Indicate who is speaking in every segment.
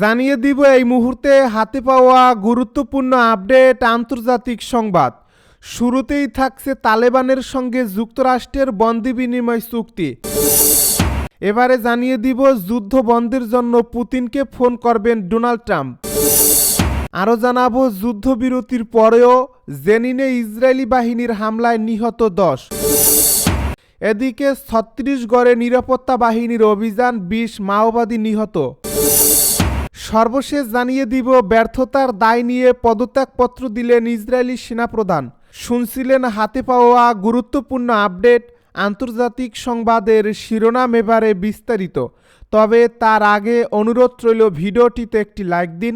Speaker 1: জানিয়ে দিব এই মুহূর্তে হাতে পাওয়া গুরুত্বপূর্ণ আপডেট আন্তর্জাতিক সংবাদ শুরুতেই থাকছে তালেবানের সঙ্গে যুক্তরাষ্ট্রের বন্দি বিনিময় চুক্তি এবারে জানিয়ে দিব যুদ্ধ বন্ধের জন্য পুতিনকে ফোন করবেন ডোনাল্ড ট্রাম্প আরও জানাবো যুদ্ধবিরতির পরেও জেনিনে ইসরায়েলি বাহিনীর হামলায় নিহত দশ এদিকে ছত্রিশগড়ে নিরাপত্তা বাহিনীর অভিযান বিশ মাওবাদী নিহত সর্বশেষ জানিয়ে দিব ব্যর্থতার দায় নিয়ে পদত্যাগপত্র দিলেন ইসরায়েলি সেনাপ্রধান শুনছিলেন হাতে পাওয়া গুরুত্বপূর্ণ আপডেট আন্তর্জাতিক সংবাদের শিরোনাম এবারে বিস্তারিত তবে তার আগে অনুরোধ রইল ভিডিওটিতে একটি লাইক দিন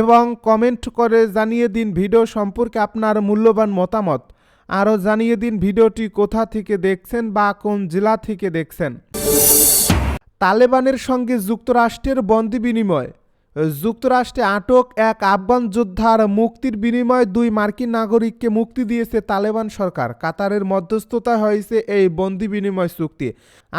Speaker 1: এবং কমেন্ট করে জানিয়ে দিন ভিডিও সম্পর্কে আপনার মূল্যবান মতামত আরও জানিয়ে দিন ভিডিওটি কোথা থেকে দেখছেন বা কোন জেলা থেকে দেখছেন তালেবানের সঙ্গে যুক্তরাষ্ট্রের বন্দি বিনিময় যুক্তরাষ্ট্রে আটক এক আফগান যোদ্ধার মুক্তির বিনিময়ে দুই মার্কিন নাগরিককে মুক্তি দিয়েছে তালেবান সরকার কাতারের মধ্যস্থতা হয়েছে এই বন্দি বিনিময় চুক্তি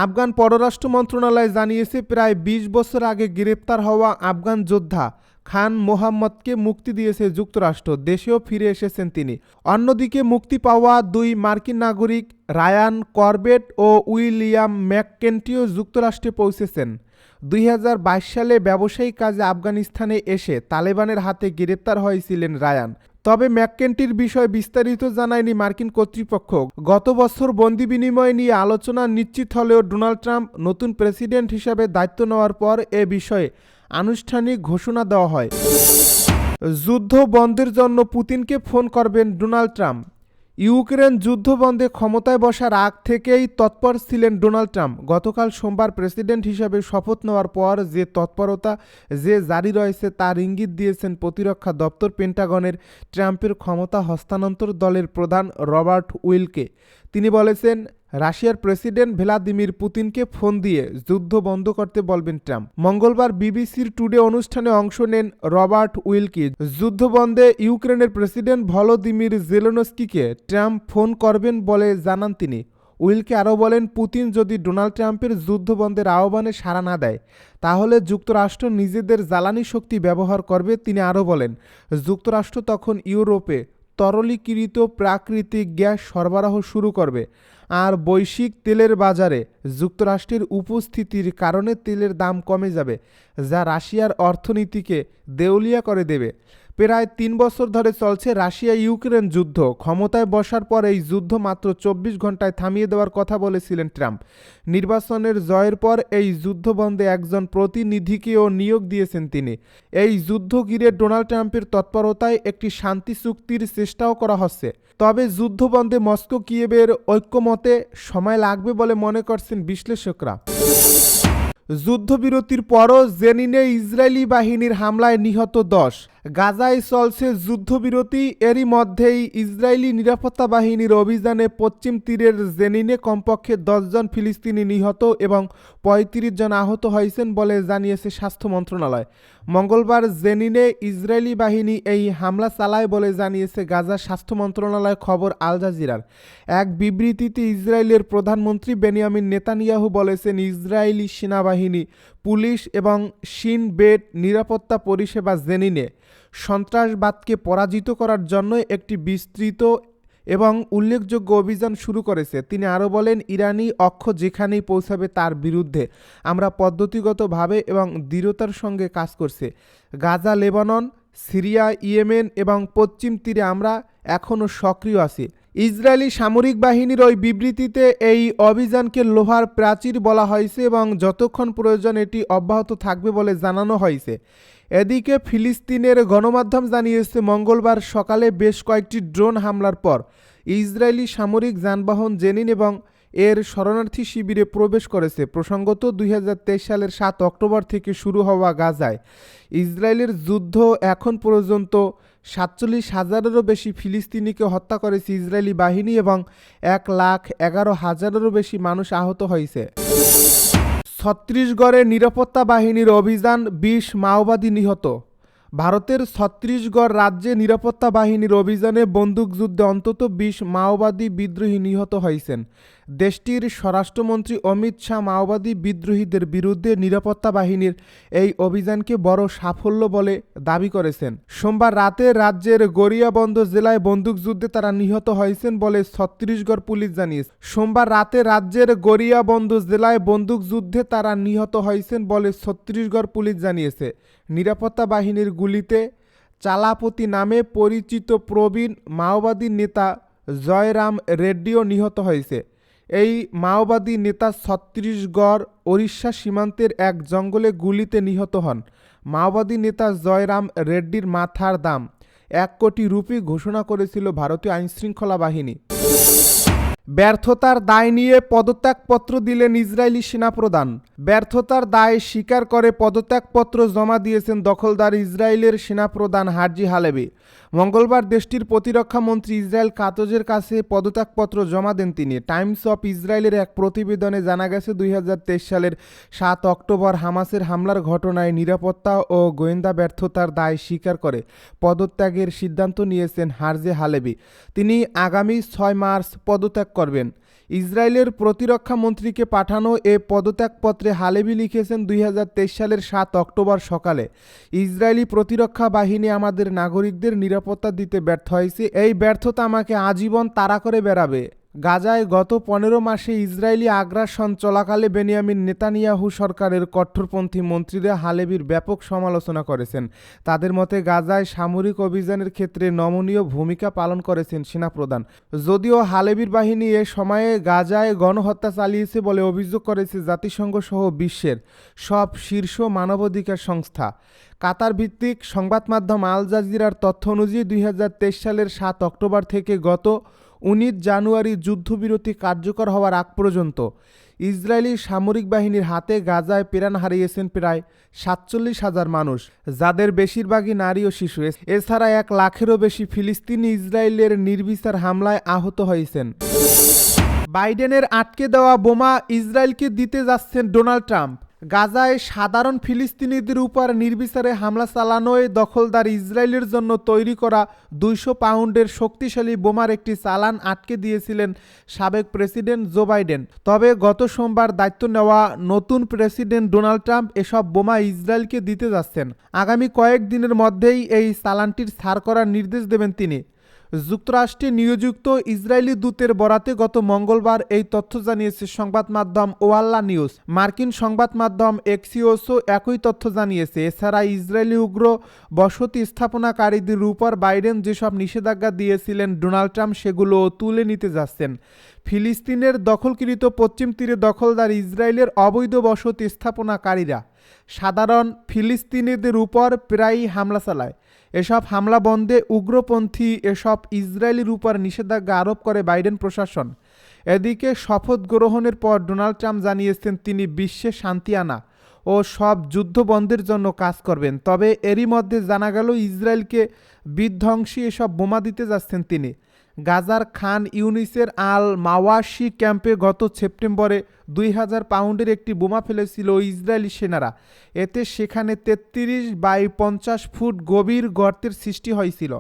Speaker 1: আফগান পররাষ্ট্র মন্ত্রণালয় জানিয়েছে প্রায় ২০ বছর আগে গ্রেপ্তার হওয়া আফগান যোদ্ধা খান মোহাম্মদকে মুক্তি দিয়েছে যুক্তরাষ্ট্র দেশেও ফিরে এসেছেন তিনি অন্যদিকে মুক্তি পাওয়া দুই মার্কিন নাগরিক রায়ান করবেট ও উইলিয়াম ম্যাককেন্টিও যুক্তরাষ্ট্রে পৌঁছেছেন দুই সালে ব্যবসায়িক কাজে আফগানিস্তানে এসে তালেবানের হাতে গ্রেপ্তার হয়েছিলেন রায়ান তবে ম্যাককেন্টির বিষয়ে বিস্তারিত জানায়নি মার্কিন কর্তৃপক্ষ গত বছর বন্দি বিনিময় নিয়ে আলোচনা নিশ্চিত হলেও ডোনাল্ড ট্রাম্প নতুন প্রেসিডেন্ট হিসাবে দায়িত্ব নেওয়ার পর এ বিষয়ে আনুষ্ঠানিক ঘোষণা দেওয়া হয় যুদ্ধ বন্ধের জন্য পুতিনকে ফোন করবেন ডোনাল্ড ট্রাম্প ইউক্রেন যুদ্ধবন্ধে ক্ষমতায় বসার আগ থেকেই তৎপর ছিলেন ডোনাল্ড ট্রাম্প গতকাল সোমবার প্রেসিডেন্ট হিসেবে শপথ নেওয়ার পর যে তৎপরতা যে জারি রয়েছে তার ইঙ্গিত দিয়েছেন প্রতিরক্ষা দপ্তর পেন্টাগনের ট্রাম্পের ক্ষমতা হস্তান্তর দলের প্রধান রবার্ট উইলকে তিনি বলেছেন রাশিয়ার প্রেসিডেন্ট ভ্লাদিমির পুতিনকে ফোন দিয়ে যুদ্ধ বন্ধ করতে বলবেন ট্রাম্প মঙ্গলবার বিবিসির টুডে অনুষ্ঠানে অংশ নেন রবার্ট উইলকি যুদ্ধবন্ধে ইউক্রেনের প্রেসিডেন্ট ভলোদিমির জেলোনস্কিকে ট্রাম্প ফোন করবেন বলে জানান তিনি উইলকে আরও বলেন পুতিন যদি ডোনাল্ড ট্রাম্পের যুদ্ধবন্ধের আহ্বানে সাড়া না দেয় তাহলে যুক্তরাষ্ট্র নিজেদের জ্বালানি শক্তি ব্যবহার করবে তিনি আরও বলেন যুক্তরাষ্ট্র তখন ইউরোপে তরলীকৃত প্রাকৃতিক গ্যাস সরবরাহ শুরু করবে আর বৈশ্বিক তেলের বাজারে যুক্তরাষ্ট্রের উপস্থিতির কারণে তেলের দাম কমে যাবে যা রাশিয়ার অর্থনীতিকে দেউলিয়া করে দেবে প্রায় তিন বছর ধরে চলছে রাশিয়া ইউক্রেন যুদ্ধ ক্ষমতায় বসার পর এই যুদ্ধ মাত্র চব্বিশ ঘন্টায় থামিয়ে দেওয়ার কথা বলেছিলেন ট্রাম্প নির্বাচনের জয়ের পর এই যুদ্ধ বন্ধে একজন প্রতিনিধিকেও নিয়োগ দিয়েছেন তিনি এই যুদ্ধ ঘিরে ডোনাল্ড ট্রাম্পের তৎপরতায় একটি শান্তি চুক্তির চেষ্টাও করা হচ্ছে তবে যুদ্ধ বন্ধে মস্কো কিয়েবের ঐক্যমত মতে সময় লাগবে বলে মনে করছেন বিশ্লেষকরা যুদ্ধবিরতির পরও জেনিনে ইসরায়েলি বাহিনীর হামলায় নিহত দশ গাজায় চলছে যুদ্ধবিরতি এরই মধ্যেই ইসরায়েলি নিরাপত্তা বাহিনীর অভিযানে পশ্চিম তীরের জেনিনে কমপক্ষে দশজন ফিলিস্তিনি নিহত এবং পঁয়ত্রিশ জন আহত হয়েছেন বলে জানিয়েছে স্বাস্থ্য মন্ত্রণালয় মঙ্গলবার জেনিনে ইসরায়েলি বাহিনী এই হামলা চালায় বলে জানিয়েছে গাজা স্বাস্থ্য মন্ত্রণালয় খবর আল জাজিরার এক বিবৃতিতে ইসরায়েলের প্রধানমন্ত্রী বেনিয়ামিন নেতানিয়াহু বলেছেন ইসরায়েলি সেনাবাহিনী পুলিশ এবং শিন বেড নিরাপত্তা পরিষেবা জেনিনে সন্ত্রাসবাদকে পরাজিত করার জন্য একটি বিস্তৃত এবং উল্লেখযোগ্য অভিযান শুরু করেছে তিনি আরও বলেন ইরানি অক্ষ যেখানেই পৌঁছাবে তার বিরুদ্ধে আমরা পদ্ধতিগতভাবে এবং দৃঢ়তার সঙ্গে কাজ করছে গাজা লেবানন সিরিয়া ইয়েমেন এবং পশ্চিম তীরে আমরা এখনও সক্রিয় আছি ইসরায়েলি সামরিক বাহিনীর ওই বিবৃতিতে এই অভিযানকে লোহার প্রাচীর বলা হয়েছে এবং যতক্ষণ প্রয়োজন এটি অব্যাহত থাকবে বলে জানানো হয়েছে এদিকে ফিলিস্তিনের গণমাধ্যম জানিয়েছে মঙ্গলবার সকালে বেশ কয়েকটি ড্রোন হামলার পর ইসরায়েলি সামরিক যানবাহন জেনিন এবং এর শরণার্থী শিবিরে প্রবেশ করেছে প্রসঙ্গত দুই সালের সাত অক্টোবর থেকে শুরু হওয়া গাজায় ইসরায়েলের যুদ্ধ এখন পর্যন্ত সাতচল্লিশ হাজারেরও বেশি ফিলিস্তিনিকে হত্যা করেছে ইসরায়েলি বাহিনী এবং এক লাখ এগারো হাজারেরও বেশি মানুষ আহত হয়েছে ছত্রিশগড়ে নিরাপত্তা বাহিনীর অভিযান বিশ মাওবাদী নিহত ভারতের ছত্রিশগড় রাজ্যে নিরাপত্তা বাহিনীর অভিযানে বন্দুকযুদ্ধে অন্তত বিশ মাওবাদী বিদ্রোহী নিহত হয়েছেন দেশটির স্বরাষ্ট্রমন্ত্রী অমিত শাহ মাওবাদী বিদ্রোহীদের বিরুদ্ধে নিরাপত্তা বাহিনীর এই অভিযানকে বড় সাফল্য বলে দাবি করেছেন সোমবার রাতে রাজ্যের গড়িয়াবন্দ জেলায় বন্দুকযুদ্ধে তারা নিহত হয়েছেন বলে ছত্রিশগড় পুলিশ জানিয়েছে সোমবার রাতে রাজ্যের গড়িয়াবন্দ জেলায় বন্দুকযুদ্ধে তারা নিহত হয়েছেন বলে ছত্রিশগড় পুলিশ জানিয়েছে নিরাপত্তা বাহিনীর গুলিতে চালাপতি নামে পরিচিত প্রবীণ মাওবাদী নেতা জয়রাম রেড্ডিও নিহত হয়েছে এই মাওবাদী নেতা ছত্তিশগড় ওড়িশা সীমান্তের এক জঙ্গলে গুলিতে নিহত হন মাওবাদী নেতা জয়রাম রেড্ডির মাথার দাম এক কোটি রুপি ঘোষণা করেছিল ভারতীয় আইনশৃঙ্খলা বাহিনী ব্যর্থতার দায় নিয়ে পদত্যাগপত্র দিলেন ইসরায়েলি সেনাপ্রধান ব্যর্থতার দায় স্বীকার করে পদত্যাগপত্র জমা দিয়েছেন দখলদার ইসরায়েলের সেনাপ্রধান হারজি হালেবে মঙ্গলবার দেশটির প্রতিরক্ষা মন্ত্রী ইসরায়েল কাতজের কাছে পদত্যাগপত্র জমা দেন তিনি টাইমস অফ ইসরায়েলের এক প্রতিবেদনে জানা গেছে দুই সালের সাত অক্টোবর হামাসের হামলার ঘটনায় নিরাপত্তা ও গোয়েন্দা ব্যর্থতার দায় স্বীকার করে পদত্যাগের সিদ্ধান্ত নিয়েছেন হারজে হালেবি তিনি আগামী ছয় মার্চ পদত্যাগ করবেন ইসরায়েলের প্রতিরক্ষা মন্ত্রীকে পাঠানো এ পদত্যাগপত্রে হালেবি লিখেছেন দুই সালের সাত অক্টোবর সকালে ইসরায়েলি প্রতিরক্ষা বাহিনী আমাদের নাগরিকদের নিরাপত্তা দিতে ব্যর্থ হয়েছে এই ব্যর্থতা আমাকে আজীবন তাড়া করে বেড়াবে গাজায় গত পনেরো মাসে ইসরায়েলি আগ্রাসন চলাকালে বেনিয়ামিন নেতানিয়াহু সরকারের কট্টরপন্থী মন্ত্রীরা হালেবির ব্যাপক সমালোচনা করেছেন তাদের মতে গাজায় সামরিক অভিযানের ক্ষেত্রে নমনীয় ভূমিকা পালন করেছেন সেনাপ্রধান যদিও হালেবির বাহিনী এ সময়ে গাজায় গণহত্যা চালিয়েছে বলে অভিযোগ করেছে জাতিসংঘ সহ বিশ্বের সব শীর্ষ মানবাধিকার সংস্থা কাতার ভিত্তিক সংবাদ মাধ্যম আল জাজিরার তথ্য অনুযায়ী দুই সালের সাত অক্টোবর থেকে গত উনিশ জানুয়ারি যুদ্ধবিরতি কার্যকর হওয়ার আগ পর্যন্ত ইসরায়েলি সামরিক বাহিনীর হাতে গাজায় প্রাণ হারিয়েছেন প্রায় সাতচল্লিশ হাজার মানুষ যাদের বেশিরভাগই নারী ও শিশু এছাড়া এক লাখেরও বেশি ফিলিস্তিনি ইসরায়েলের নির্বিচার হামলায় আহত হয়েছেন বাইডেনের আটকে দেওয়া বোমা ইসরায়েলকে দিতে যাচ্ছেন ডোনাল্ড ট্রাম্প গাজায় সাধারণ ফিলিস্তিনিদের উপর নির্বিচারে হামলা চালানোয় দখলদার ইসরায়েলের জন্য তৈরি করা দুইশো পাউন্ডের শক্তিশালী বোমার একটি চালান আটকে দিয়েছিলেন সাবেক প্রেসিডেন্ট জো বাইডেন তবে গত সোমবার দায়িত্ব নেওয়া নতুন প্রেসিডেন্ট ডোনাল্ড ট্রাম্প এসব বোমা ইসরায়েলকে দিতে যাচ্ছেন আগামী কয়েক দিনের মধ্যেই এই চালানটির ছাড় করার নির্দেশ দেবেন তিনি যুক্তরাষ্ট্রে নিয়োজিত ইসরায়েলি দূতের বরাতে গত মঙ্গলবার এই তথ্য জানিয়েছে সংবাদ মাধ্যম ওয়াল্লা নিউজ মার্কিন সংবাদ মাধ্যম এক্সিওসও একই তথ্য জানিয়েছে এছাড়া ইসরায়েলি উগ্র বসতি স্থাপনাকারীদের উপর বাইডেন যেসব নিষেধাজ্ঞা দিয়েছিলেন ডোনাল্ড ট্রাম্প সেগুলো তুলে নিতে যাচ্ছেন ফিলিস্তিনের দখলকৃত পশ্চিম তীরে দখলদার ইসরায়েলের অবৈধ বসতি স্থাপনাকারীরা সাধারণ ফিলিস্তিনিদের উপর প্রায়ই হামলা চালায় এসব হামলা বন্ধে উগ্রপন্থী এসব ইসরায়েলের উপর নিষেধাজ্ঞা আরোপ করে বাইডেন প্রশাসন এদিকে শপথ গ্রহণের পর ডোনাল্ড ট্রাম্প জানিয়েছেন তিনি বিশ্বে শান্তি আনা ও সব যুদ্ধ বন্ধের জন্য কাজ করবেন তবে এরই মধ্যে জানা গেল ইসরায়েলকে বিধ্বংসী এসব বোমা দিতে যাচ্ছেন তিনি গাজার খান ইউনিসের আল মাওয়াশি ক্যাম্পে গত সেপ্টেম্বরে দুই হাজার পাউন্ডের একটি বোমা ফেলেছিল ইসরায়েলি সেনারা এতে সেখানে তেত্রিশ বাই পঞ্চাশ ফুট গভীর গর্তের সৃষ্টি হয়েছিল